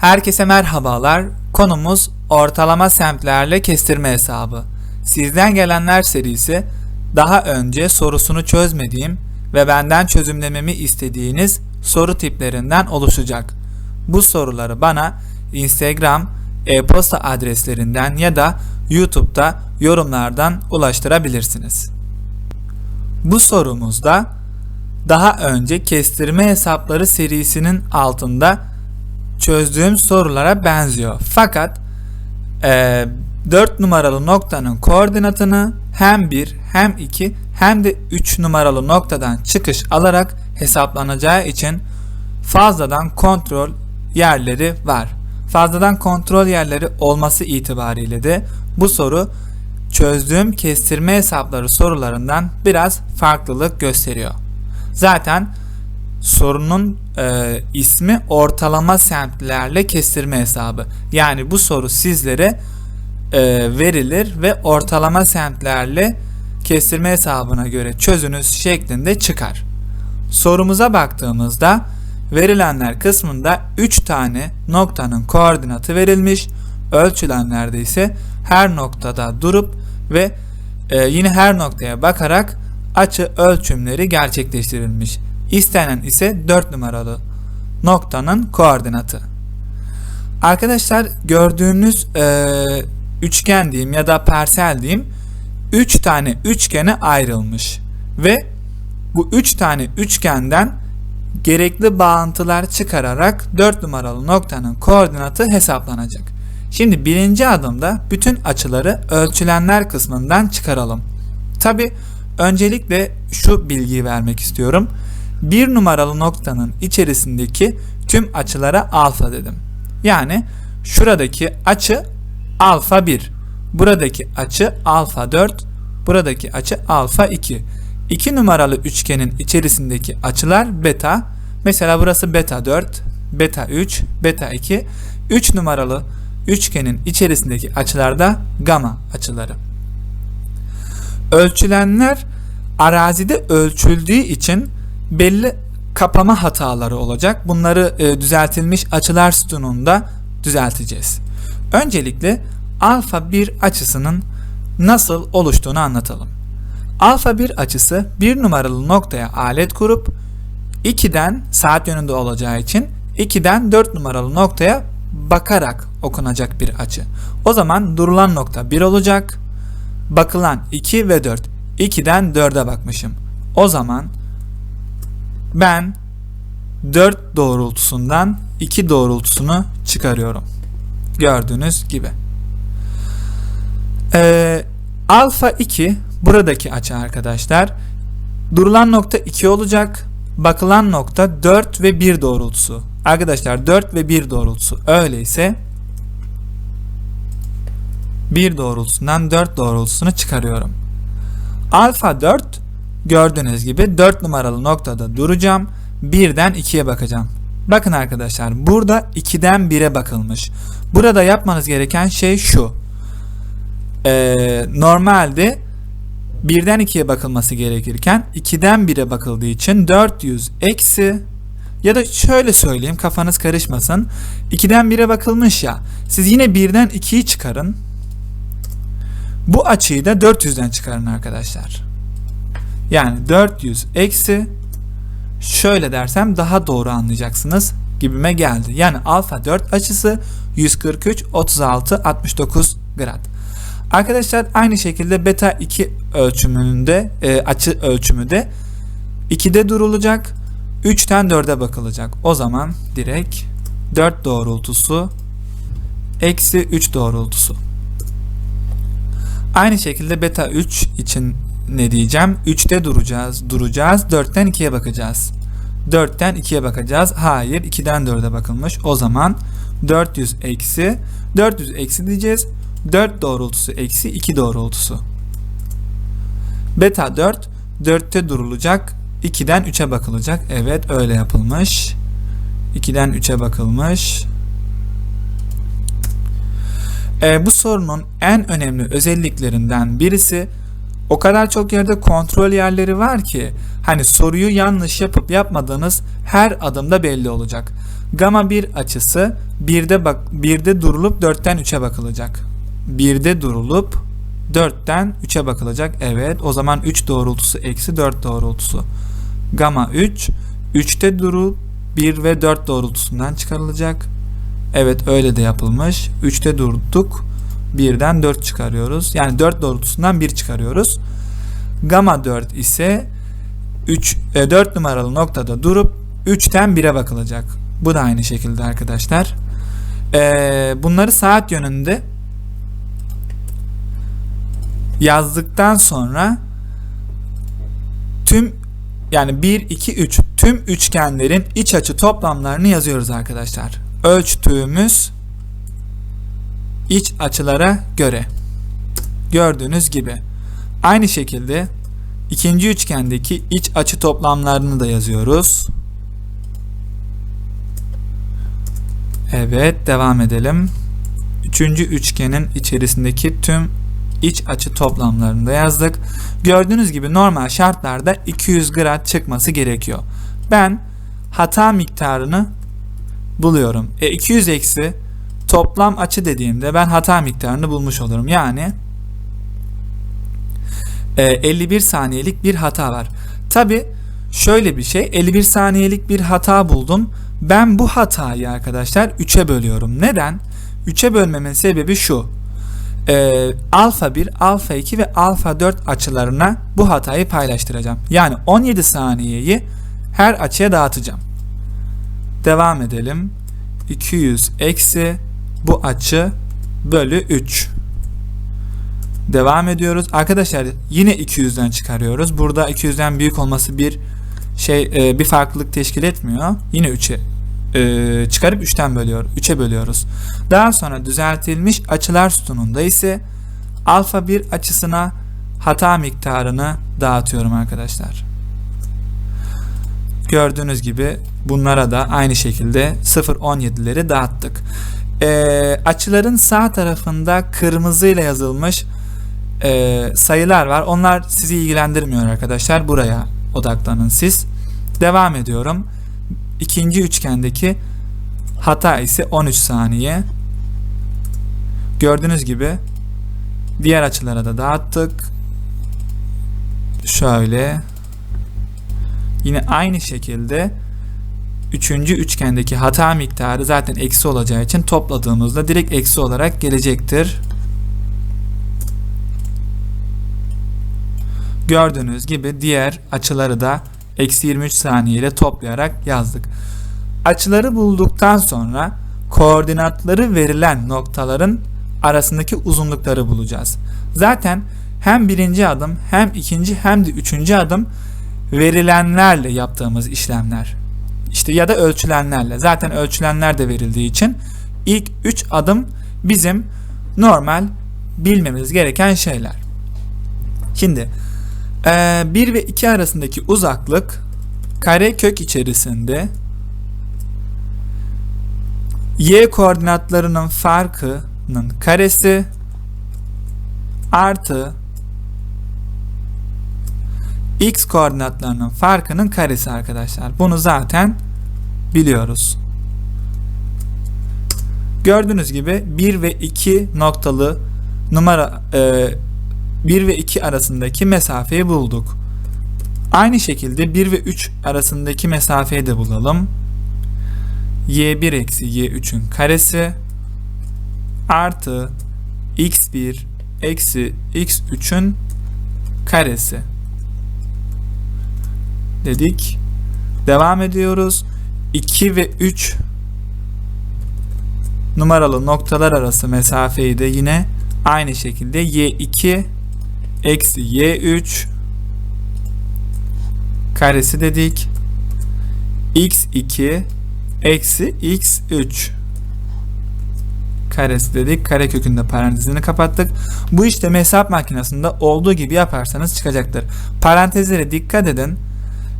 Herkese merhabalar. Konumuz ortalama semtlerle kestirme hesabı. Sizden gelenler serisi daha önce sorusunu çözmediğim ve benden çözümlememi istediğiniz soru tiplerinden oluşacak. Bu soruları bana Instagram, e-posta adreslerinden ya da YouTube'da yorumlardan ulaştırabilirsiniz. Bu sorumuzda daha önce kestirme hesapları serisinin altında çözdüğüm sorulara benziyor. Fakat e, 4 numaralı noktanın koordinatını hem 1 hem 2 hem de 3 numaralı noktadan çıkış alarak hesaplanacağı için fazladan kontrol yerleri var. Fazladan kontrol yerleri olması itibariyle de bu soru çözdüğüm kestirme hesapları sorularından biraz farklılık gösteriyor. Zaten sorunun e, ismi ortalama semtlerle kestirme hesabı. Yani bu soru sizlere e, verilir ve ortalama semtlerle kestirme hesabına göre çözünüz şeklinde çıkar. Sorumuza baktığımızda verilenler kısmında 3 tane noktanın koordinatı verilmiş. Ölçülenlerde ise her noktada durup ve e, yine her noktaya bakarak açı ölçümleri gerçekleştirilmiş. İstenen ise 4 numaralı noktanın koordinatı. Arkadaşlar gördüğünüz e, üçgen diyeyim ya da parsel diyeyim 3 tane üçgene ayrılmış ve bu 3 tane üçgenden gerekli bağıntılar çıkararak 4 numaralı noktanın koordinatı hesaplanacak. Şimdi birinci adımda bütün açıları ölçülenler kısmından çıkaralım. Tabi öncelikle şu bilgiyi vermek istiyorum. 1 numaralı noktanın içerisindeki tüm açılara alfa dedim. Yani şuradaki açı alfa 1, buradaki açı alfa 4, buradaki açı alfa 2. 2 numaralı üçgenin içerisindeki açılar beta. Mesela burası beta 4, beta 3, beta 2. 3 numaralı üçgenin içerisindeki açılar da gamma açıları. Ölçülenler arazide ölçüldüğü için belli kapama hataları olacak. Bunları e, düzeltilmiş açılar sütununda düzelteceğiz. Öncelikle alfa 1 açısının nasıl oluştuğunu anlatalım. Alfa 1 açısı 1 numaralı noktaya alet kurup 2'den saat yönünde olacağı için 2'den 4 numaralı noktaya bakarak okunacak bir açı. O zaman durulan nokta 1 olacak. Bakılan 2 ve 4. 2'den 4'e bakmışım. O zaman ben 4 doğrultusundan 2 doğrultusunu çıkarıyorum. Gördüğünüz gibi. Ee, alfa 2 buradaki açı arkadaşlar. Durulan nokta 2 olacak. Bakılan nokta 4 ve 1 doğrultusu. Arkadaşlar 4 ve 1 doğrultusu. Öyleyse 1 doğrultusundan 4 doğrultusunu çıkarıyorum. Alfa 4 gördüğünüz gibi 4 numaralı noktada duracağım. 1'den 2'ye bakacağım. Bakın arkadaşlar burada 2'den 1'e bakılmış. Burada yapmanız gereken şey şu. Ee, normalde 1'den 2'ye bakılması gerekirken 2'den 1'e bakıldığı için 400 eksi ya da şöyle söyleyeyim kafanız karışmasın. 2'den 1'e bakılmış ya. Siz yine 1'den 2'yi çıkarın. Bu açıyı da 400'den çıkarın arkadaşlar. Yani 400 eksi şöyle dersem daha doğru anlayacaksınız gibime geldi. Yani alfa 4 açısı 143 36 69 grad. Arkadaşlar aynı şekilde beta 2 ölçümünde e, açı ölçümü de 2'de durulacak. 3'ten 4'e bakılacak. O zaman direkt 4 doğrultusu eksi 3 doğrultusu. Aynı şekilde beta 3 için ne diyeceğim? 3'te duracağız. Duracağız. 4'ten 2'ye bakacağız. 4'ten 2'ye bakacağız. Hayır 2'den 4'e bakılmış. O zaman 400 eksi 400 eksi diyeceğiz. 4 doğrultusu eksi 2 doğrultusu. Beta 4 4'te durulacak. 2'den 3'e bakılacak. Evet öyle yapılmış. 2'den 3'e bakılmış. E, bu sorunun en önemli özelliklerinden birisi o kadar çok yerde kontrol yerleri var ki hani soruyu yanlış yapıp yapmadığınız her adımda belli olacak. Gama 1 açısı 1'de bak 1'de durulup 4'ten 3'e bakılacak. 1'de durulup 4'ten 3'e bakılacak. Evet o zaman 3 doğrultusu eksi 4 doğrultusu. Gama 3 3'te durup 1 ve 4 doğrultusundan çıkarılacak. Evet öyle de yapılmış. 3'te durduk. 1'den 4 çıkarıyoruz. Yani 4 doğrultusundan 1 çıkarıyoruz. Gama 4 ise 3 e, 4 numaralı noktada durup 3'ten 1'e bakılacak. Bu da aynı şekilde arkadaşlar. E, bunları saat yönünde yazdıktan sonra tüm yani 1 2 3 tüm üçgenlerin iç açı toplamlarını yazıyoruz arkadaşlar. Ölçtüğümüz iç açılara göre. Gördüğünüz gibi. Aynı şekilde ikinci üçgendeki iç açı toplamlarını da yazıyoruz. Evet, devam edelim. Üçüncü üçgenin içerisindeki tüm iç açı toplamlarını da yazdık. Gördüğünüz gibi normal şartlarda 200 grad çıkması gerekiyor. Ben hata miktarını buluyorum. E 200 eksi toplam açı dediğimde ben hata miktarını bulmuş olurum. Yani e, 51 saniyelik bir hata var. Tabi şöyle bir şey 51 saniyelik bir hata buldum. Ben bu hatayı arkadaşlar 3'e bölüyorum. Neden? 3'e bölmemin sebebi şu. E, alfa 1, alfa 2 ve alfa 4 açılarına bu hatayı paylaştıracağım. Yani 17 saniyeyi her açıya dağıtacağım. Devam edelim. 200 eksi bu açı bölü 3. Devam ediyoruz. Arkadaşlar yine 200'den çıkarıyoruz. Burada 200'den büyük olması bir şey e, bir farklılık teşkil etmiyor. Yine 3'e e, çıkarıp 3'ten bölüyor. 3'e bölüyoruz. Daha sonra düzeltilmiş açılar sütununda ise alfa 1 açısına hata miktarını dağıtıyorum arkadaşlar. Gördüğünüz gibi bunlara da aynı şekilde 0.17'leri dağıttık. Ee, açıların sağ tarafında kırmızıyla yazılmış e, sayılar var. Onlar sizi ilgilendirmiyor arkadaşlar. Buraya odaklanın siz. Devam ediyorum. İkinci üçgendeki hata ise 13 saniye. Gördüğünüz gibi diğer açılara da dağıttık. Şöyle Yine aynı şekilde üçüncü üçgendeki hata miktarı zaten eksi olacağı için topladığımızda direkt eksi olarak gelecektir. Gördüğünüz gibi diğer açıları da eksi 23 saniye ile toplayarak yazdık. Açıları bulduktan sonra koordinatları verilen noktaların arasındaki uzunlukları bulacağız. Zaten hem birinci adım hem ikinci hem de üçüncü adım verilenlerle yaptığımız işlemler. İşte ya da ölçülenlerle. Zaten ölçülenler de verildiği için ilk 3 adım bizim normal bilmemiz gereken şeyler. Şimdi 1 ve 2 arasındaki uzaklık kare kök içerisinde y koordinatlarının farkının karesi artı x koordinatlarının farkının karesi arkadaşlar. Bunu zaten biliyoruz. Gördüğünüz gibi 1 ve 2 noktalı numara e, 1 ve 2 arasındaki mesafeyi bulduk. Aynı şekilde 1 ve 3 arasındaki mesafeyi de bulalım. y1 eksi y3'ün karesi artı x1 eksi x3'ün karesi dedik. Devam ediyoruz. 2 ve 3 numaralı noktalar arası mesafeyi de yine aynı şekilde y2 eksi y3 karesi dedik. x2 eksi x3 karesi dedik. Kare kökünde parantezini kapattık. Bu işlemi hesap makinesinde olduğu gibi yaparsanız çıkacaktır. Parantezlere dikkat edin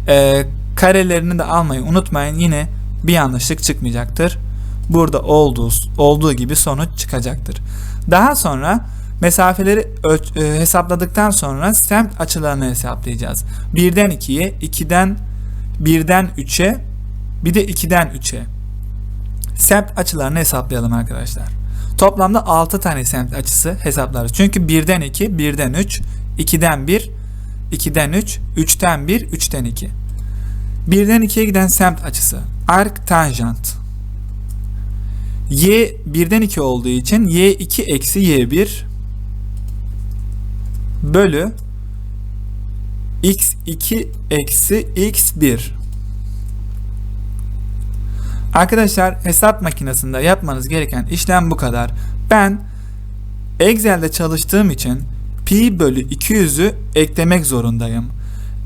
e, karelerini de almayı unutmayın. Yine bir yanlışlık çıkmayacaktır. Burada olduğu, olduğu gibi sonuç çıkacaktır. Daha sonra mesafeleri e, hesapladıktan sonra semt açılarını hesaplayacağız. 1'den 2'ye, 2'den 1'den 3'e, bir de 2'den 3'e. semt açılarını hesaplayalım arkadaşlar. Toplamda 6 tane semt açısı hesaplarız. Çünkü 1'den 2, 1'den 3, 2'den 1, 2'den 3, 3'ten 1, 3'ten 2. 1'den 2'ye giden semt açısı arc tanjant. Y 1'den 2 olduğu için y2 eksi y1 bölü x2 eksi x1 Arkadaşlar hesap makinesinde yapmanız gereken işlem bu kadar. Ben Excel'de çalıştığım için pi bölü 200'ü eklemek zorundayım.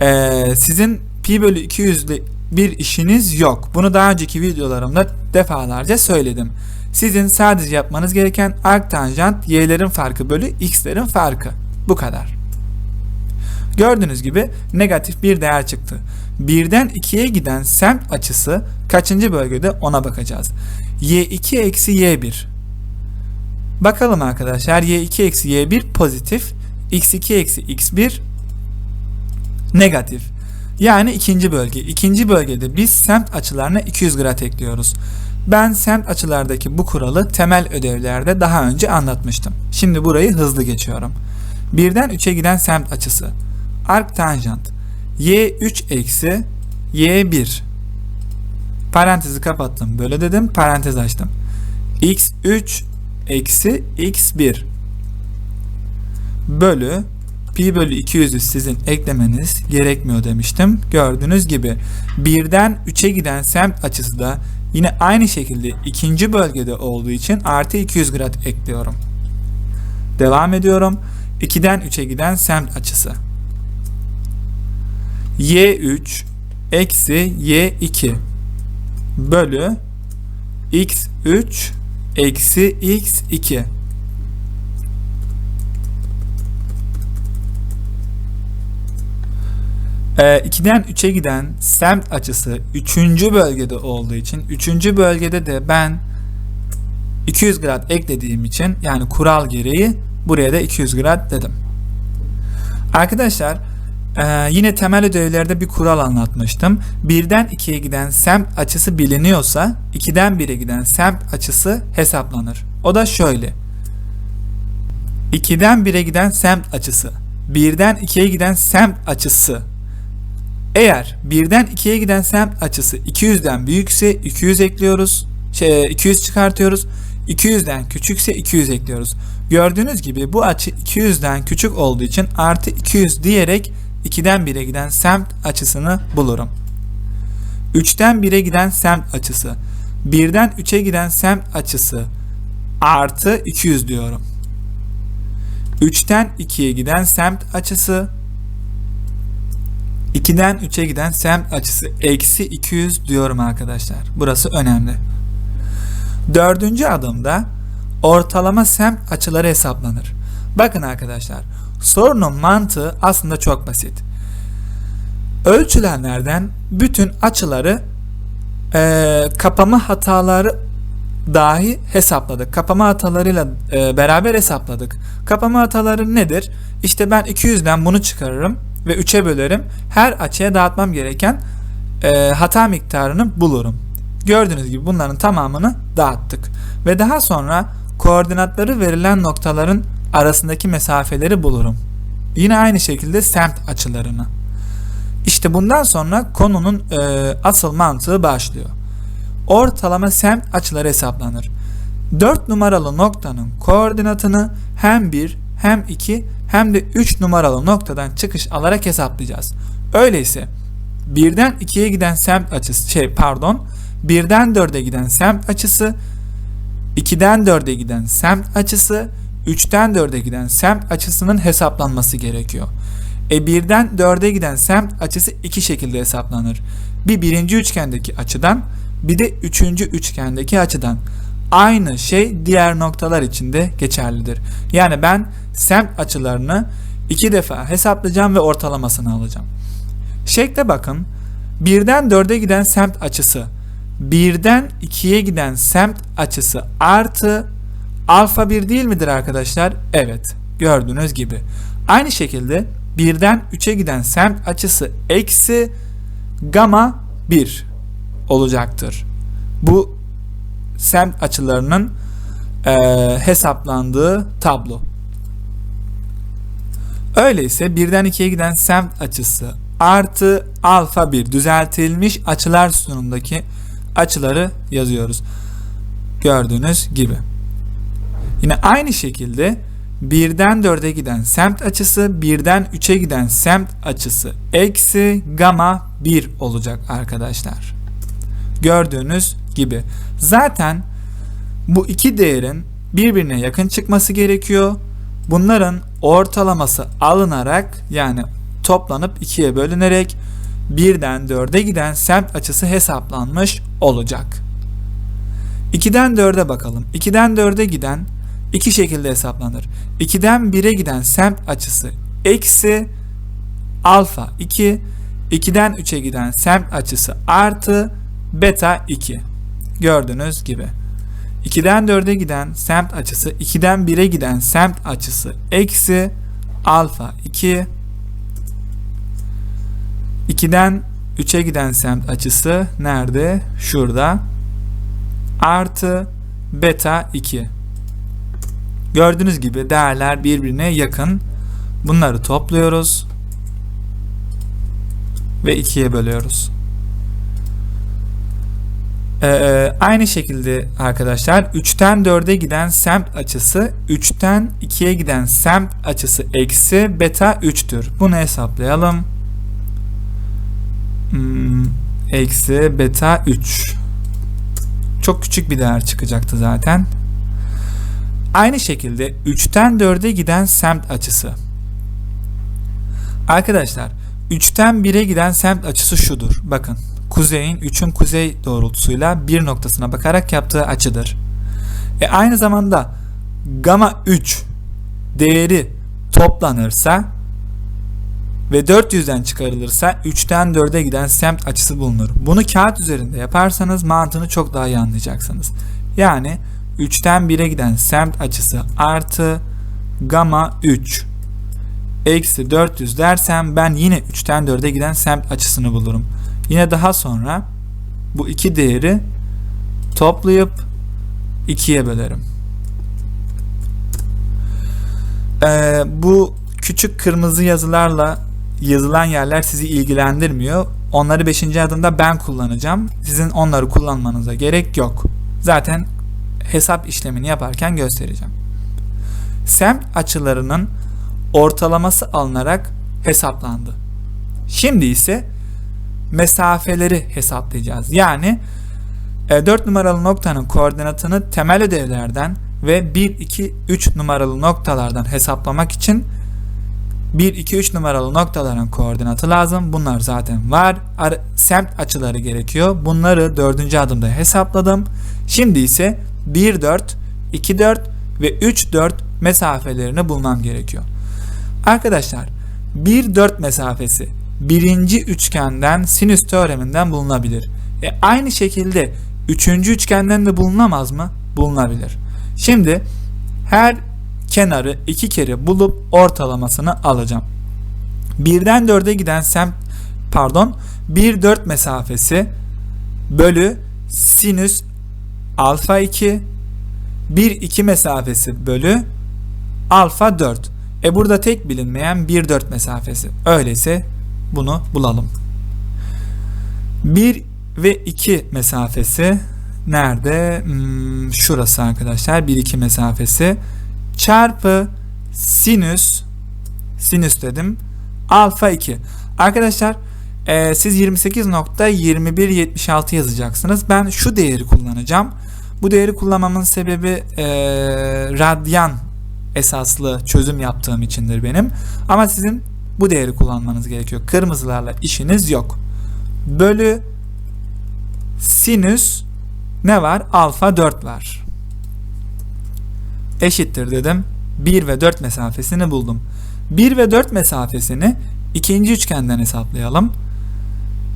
Ee, sizin pi bölü 200'de bir işiniz yok. Bunu daha önceki videolarımda defalarca söyledim. Sizin sadece yapmanız gereken arctanjant y'lerin farkı bölü x'lerin farkı. Bu kadar. Gördüğünüz gibi negatif bir değer çıktı. 1'den 2'ye giden semt açısı kaçıncı bölgede ona bakacağız. y2 eksi y1. Bakalım arkadaşlar y2 eksi y1 pozitif, x2 eksi x1 negatif. Yani ikinci bölge. İkinci bölgede biz semt açılarına 200 grad ekliyoruz. Ben semt açılardaki bu kuralı temel ödevlerde daha önce anlatmıştım. Şimdi burayı hızlı geçiyorum. 1'den 3'e giden semt açısı. Arc tanjant. y3 eksi y1. Parantezi kapattım. Böyle dedim. Parantez açtım. x3 eksi x1 bölü pi bölü 200'ü sizin eklemeniz gerekmiyor demiştim. Gördüğünüz gibi birden 3'e giden semt açısı da yine aynı şekilde ikinci bölgede olduğu için artı 200 grad ekliyorum. Devam ediyorum. 2'den 3'e giden semt açısı. y3 eksi y2 bölü x3 eksi x2 E, 2'den 3'e giden semt açısı 3. bölgede olduğu için 3. bölgede de ben 200 grad eklediğim için yani kural gereği buraya da 200 grad dedim. Arkadaşlar ee, yine temel ödevlerde bir kural anlatmıştım. 1'den 2'ye giden semt açısı biliniyorsa 2'den 1'e giden semt açısı hesaplanır. O da şöyle. 2'den 1'e giden semt açısı 1'den 2'ye giden semt açısı eğer 1'den 2'ye giden semt açısı 200'den büyükse 200 ekliyoruz. Şey, 200 çıkartıyoruz. 200'den küçükse 200 ekliyoruz. Gördüğünüz gibi bu açı 200'den küçük olduğu için artı 200 diyerek 2'den 1'e giden semt açısını bulurum. 3'ten 1'e giden semt açısı. 1'den 3'e giden semt açısı artı 200 diyorum. 3'ten 2'ye giden semt açısı 2'den 3'e giden semt açısı eksi 200 diyorum arkadaşlar. Burası önemli. Dördüncü adımda ortalama semt açıları hesaplanır. Bakın arkadaşlar sorunun mantığı aslında çok basit. Ölçülenlerden bütün açıları e, kapama hataları dahi hesapladık. Kapama hatalarıyla e, beraber hesapladık. Kapama hataları nedir? İşte ben 200'den bunu çıkarırım ve 3'e bölerim. Her açıya dağıtmam gereken e, hata miktarını bulurum. Gördüğünüz gibi bunların tamamını dağıttık. Ve daha sonra koordinatları verilen noktaların arasındaki mesafeleri bulurum. Yine aynı şekilde semt açılarını. İşte bundan sonra konunun e, asıl mantığı başlıyor. Ortalama semt açıları hesaplanır. 4 numaralı noktanın koordinatını hem 1 hem 2 hem de 3 numaralı noktadan çıkış alarak hesaplayacağız. Öyleyse 1'den 2'ye giden semt açısı şey pardon 1'den 4'e giden semt açısı 2'den 4'e giden semt açısı 3'ten 4'e giden semt açısının hesaplanması gerekiyor. E 1'den 4'e giden semt açısı iki şekilde hesaplanır. Bir birinci üçgendeki açıdan bir de üçüncü üçgendeki açıdan. Aynı şey diğer noktalar için de geçerlidir. Yani ben semt açılarını iki defa hesaplayacağım ve ortalamasını alacağım. Şekle bakın. 1'den 4'e giden semt açısı 1'den 2'ye giden semt açısı artı alfa 1 değil midir arkadaşlar? Evet. Gördüğünüz gibi. Aynı şekilde 1'den 3'e giden semt açısı eksi gamma 1 olacaktır. Bu semt açılarının e, hesaplandığı tablo. Öyleyse birden ikiye giden semt açısı artı alfa 1 düzeltilmiş açılar sütunundaki açıları yazıyoruz. Gördüğünüz gibi. Yine aynı şekilde birden 4'e giden semt açısı birden 3'e giden semt açısı eksi gamma 1 olacak arkadaşlar. Gördüğünüz gibi. Zaten bu iki değerin birbirine yakın çıkması gerekiyor. Bunların ortalaması alınarak yani toplanıp ikiye bölünerek birden 4'e giden semt açısı hesaplanmış olacak. 2'den 4'e bakalım. 2'den 4'e giden iki şekilde hesaplanır. 2'den 1'e giden semt açısı eksi alfa 2, 2'den 3'e giden semt açısı artı beta 2. Gördüğünüz gibi. 2'den 4'e giden semt açısı 2'den 1'e giden semt açısı eksi alfa 2 2'den 3'e giden semt açısı nerede? Şurada. Artı beta 2. Gördüğünüz gibi değerler birbirine yakın. Bunları topluyoruz. Ve 2'ye bölüyoruz. Ee, aynı şekilde arkadaşlar 3'ten 4'e giden semt açısı 3'ten 2'ye giden semt açısı eksi beta 3'tür. Bunu hesaplayalım. Hmm, eksi beta 3. Çok küçük bir değer çıkacaktı zaten. Aynı şekilde 3'ten 4'e giden semt açısı. Arkadaşlar 3'ten 1'e giden semt açısı şudur. Bakın kuzeyin 3'ün kuzey doğrultusuyla bir noktasına bakarak yaptığı açıdır. E aynı zamanda gamma 3 değeri toplanırsa ve 400'den çıkarılırsa 3'ten 4'e giden semt açısı bulunur. Bunu kağıt üzerinde yaparsanız mantığını çok daha iyi anlayacaksınız. Yani 3'ten 1'e giden semt açısı artı gamma 3 eksi 400 dersem ben yine 3'ten 4'e giden semt açısını bulurum. Yine daha sonra bu iki değeri toplayıp 2'ye bölerim. Ee, bu küçük kırmızı yazılarla yazılan yerler sizi ilgilendirmiyor. Onları 5. adımda ben kullanacağım. Sizin onları kullanmanıza gerek yok. Zaten hesap işlemini yaparken göstereceğim. Semt açılarının ortalaması alınarak hesaplandı. Şimdi ise mesafeleri hesaplayacağız. Yani 4 e, numaralı noktanın koordinatını temel ödevlerden ve 1, 2, 3 numaralı noktalardan hesaplamak için 1, 2, 3 numaralı noktaların koordinatı lazım. Bunlar zaten var. Ar semt açıları gerekiyor. Bunları 4. adımda hesapladım. Şimdi ise 1, 4, 2, 4 ve 3, 4 mesafelerini bulmam gerekiyor. Arkadaşlar 1, 4 mesafesi birinci üçgenden sinüs teoreminden bulunabilir. E aynı şekilde üçüncü üçgenden de bulunamaz mı? Bulunabilir. Şimdi her kenarı iki kere bulup ortalamasını alacağım. Birden dörde giden sem pardon 1 4 mesafesi bölü sinüs alfa 2 1 2 mesafesi bölü alfa 4. E burada tek bilinmeyen 1 4 mesafesi. Öyleyse bunu bulalım. 1 ve 2 mesafesi nerede? Hmm, şurası arkadaşlar. 1-2 mesafesi çarpı sinüs sinüs dedim alfa 2. Arkadaşlar e, siz 28.2176 yazacaksınız. Ben şu değeri kullanacağım. Bu değeri kullanmamın sebebi e, radyan esaslı çözüm yaptığım içindir benim. Ama sizin bu değeri kullanmanız gerekiyor. Kırmızılarla işiniz yok. Bölü sinüs ne var? Alfa 4 var. Eşittir dedim. 1 ve 4 mesafesini buldum. 1 ve 4 mesafesini ikinci üçgenden hesaplayalım.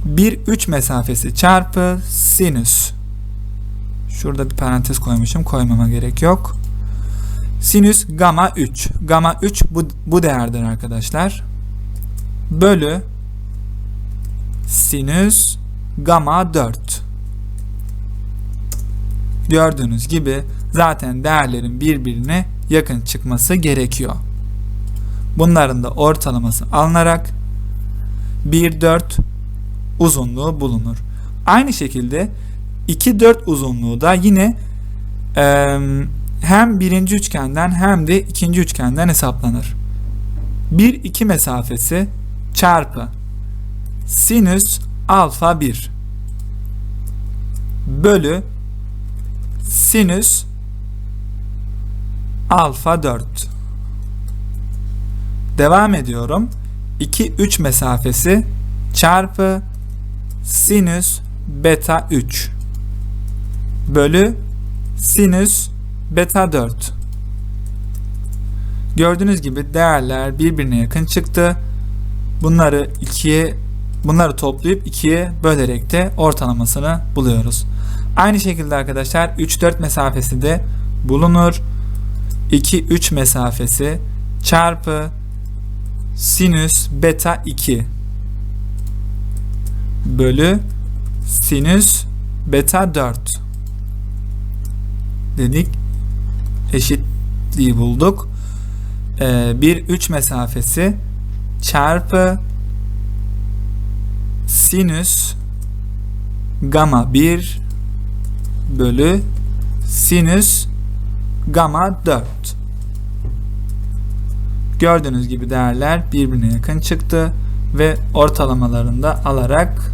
1 3 mesafesi çarpı sinüs. Şurada bir parantez koymuşum. Koymama gerek yok. Sinüs gamma 3. Gamma 3 bu, bu değerdir arkadaşlar bölü sinüs gamma 4. Gördüğünüz gibi zaten değerlerin birbirine yakın çıkması gerekiyor. Bunların da ortalaması alınarak 1-4 uzunluğu bulunur. Aynı şekilde 2-4 uzunluğu da yine e, hem birinci üçgenden hem de ikinci üçgenden hesaplanır. 1-2 mesafesi çarpı sinüs alfa 1 bölü sinüs alfa 4 devam ediyorum. 2-3 mesafesi çarpı sinüs beta 3 bölü sinüs beta 4 gördüğünüz gibi değerler birbirine yakın çıktı bunları ikiye bunları toplayıp ikiye bölerek de ortalamasını buluyoruz. Aynı şekilde arkadaşlar 3-4 mesafesi de bulunur. 2-3 mesafesi çarpı sinüs beta 2 bölü sinüs beta 4 dedik. Eşitliği bulduk. Ee, 1-3 mesafesi çarpı sinüs gamma 1 bölü sinüs gamma 4 gördüğünüz gibi değerler birbirine yakın çıktı ve ortalamalarını da alarak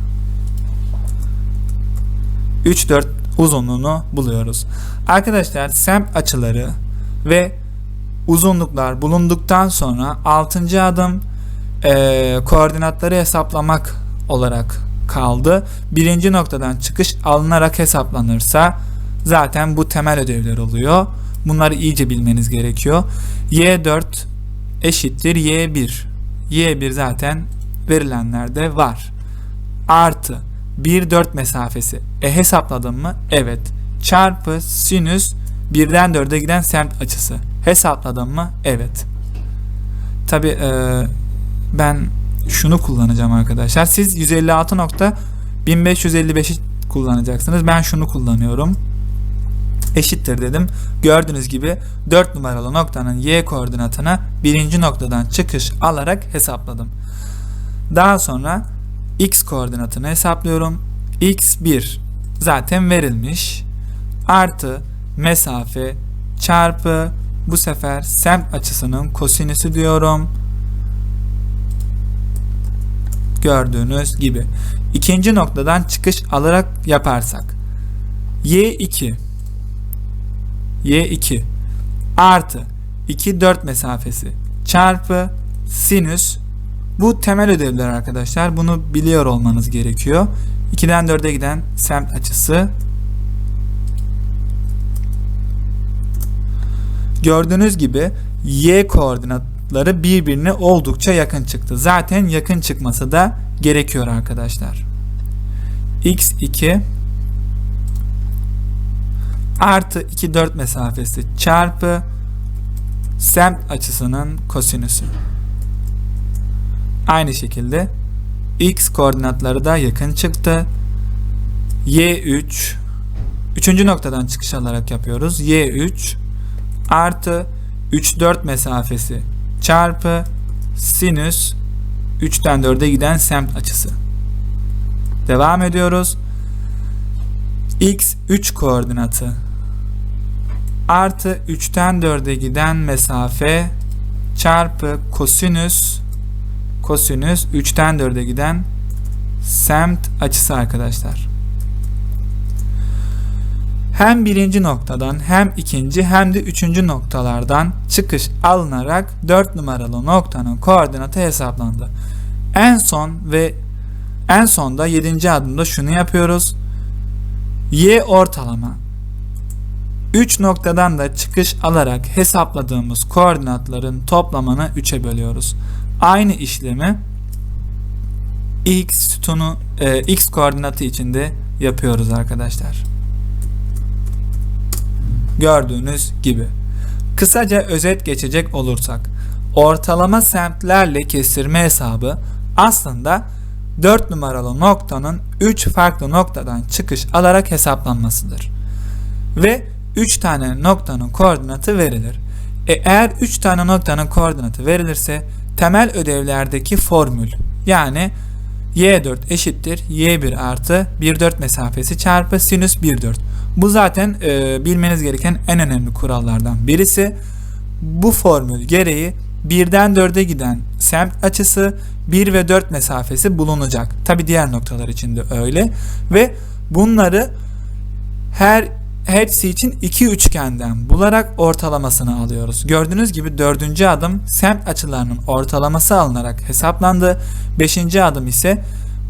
3-4 uzunluğunu buluyoruz. Arkadaşlar semt açıları ve uzunluklar bulunduktan sonra 6. adım e, koordinatları hesaplamak olarak kaldı. Birinci noktadan çıkış alınarak hesaplanırsa zaten bu temel ödevler oluyor. Bunları iyice bilmeniz gerekiyor. Y4 eşittir Y1. Y1 zaten verilenlerde var. Artı 1-4 mesafesi. E hesapladım mı? Evet. Çarpı sinüs 1'den 4'e giden semt açısı. Hesapladım mı? Evet. Tabi e, ben şunu kullanacağım arkadaşlar. Siz 156.1555'i kullanacaksınız. Ben şunu kullanıyorum. Eşittir dedim. Gördüğünüz gibi 4 numaralı noktanın y koordinatına birinci noktadan çıkış alarak hesapladım. Daha sonra x koordinatını hesaplıyorum. x1 zaten verilmiş. Artı mesafe çarpı bu sefer semt açısının kosinüsü diyorum. Gördüğünüz gibi. ikinci noktadan çıkış alarak yaparsak. y2 y2 artı 2 4 mesafesi çarpı sinüs bu temel ödevler arkadaşlar. Bunu biliyor olmanız gerekiyor. 2'den 4'e giden semt açısı. Gördüğünüz gibi y koordinatları birbirine oldukça yakın çıktı. Zaten yakın çıkması da gerekiyor arkadaşlar. x2 artı 2 4 mesafesi çarpı semt açısının kosinüsü. Aynı şekilde x koordinatları da yakın çıktı. y3 üçüncü noktadan çıkış alarak yapıyoruz. y3 artı 3 4 mesafesi çarpı sinüs 3'ten 4'e giden semt açısı. Devam ediyoruz. x 3 koordinatı artı 3'ten 4'e giden mesafe çarpı kosinüs kosinüs 3'ten 4'e giden semt açısı arkadaşlar. Hem birinci noktadan hem ikinci hem de üçüncü noktalardan çıkış alınarak 4 numaralı noktanın koordinatı hesaplandı. En son ve en sonda 7. adımda şunu yapıyoruz. Y ortalama 3 noktadan da çıkış alarak hesapladığımız koordinatların toplamını 3'e bölüyoruz. Aynı işlemi x sütunu e, x koordinatı içinde yapıyoruz arkadaşlar. Gördüğünüz gibi. Kısaca özet geçecek olursak ortalama semtlerle kestirme hesabı aslında 4 numaralı noktanın 3 farklı noktadan çıkış alarak hesaplanmasıdır. ve 3 tane noktanın koordinatı verilir. E, eğer 3 tane noktanın koordinatı verilirse temel ödevlerdeki formül yani y4 eşittir y1 artı 1,4 mesafesi çarpı sinüs 1,4. Bu zaten e, bilmeniz gereken en önemli kurallardan birisi. Bu formül gereği 1'den 4'e giden semt açısı 1 ve 4 mesafesi bulunacak. Tabi diğer noktalar için de öyle. Ve bunları her hepsi için iki üçgenden bularak ortalamasını alıyoruz. Gördüğünüz gibi dördüncü adım semt açılarının ortalaması alınarak hesaplandı. Beşinci adım ise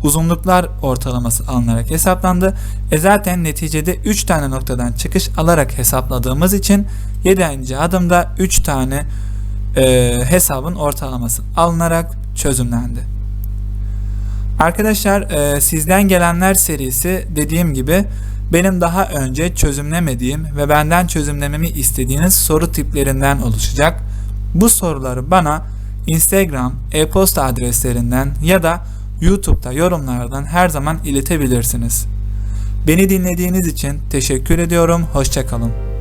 uzunluklar ortalaması alınarak hesaplandı. E zaten neticede 3 tane noktadan çıkış alarak hesapladığımız için 7. adımda 3 tane e, hesabın ortalaması alınarak çözümlendi. Arkadaşlar e, sizden gelenler serisi dediğim gibi benim daha önce çözümlemediğim ve benden çözümlememi istediğiniz soru tiplerinden oluşacak. Bu soruları bana Instagram, e-posta adreslerinden ya da YouTube'da yorumlardan her zaman iletebilirsiniz. Beni dinlediğiniz için teşekkür ediyorum. Hoşçakalın.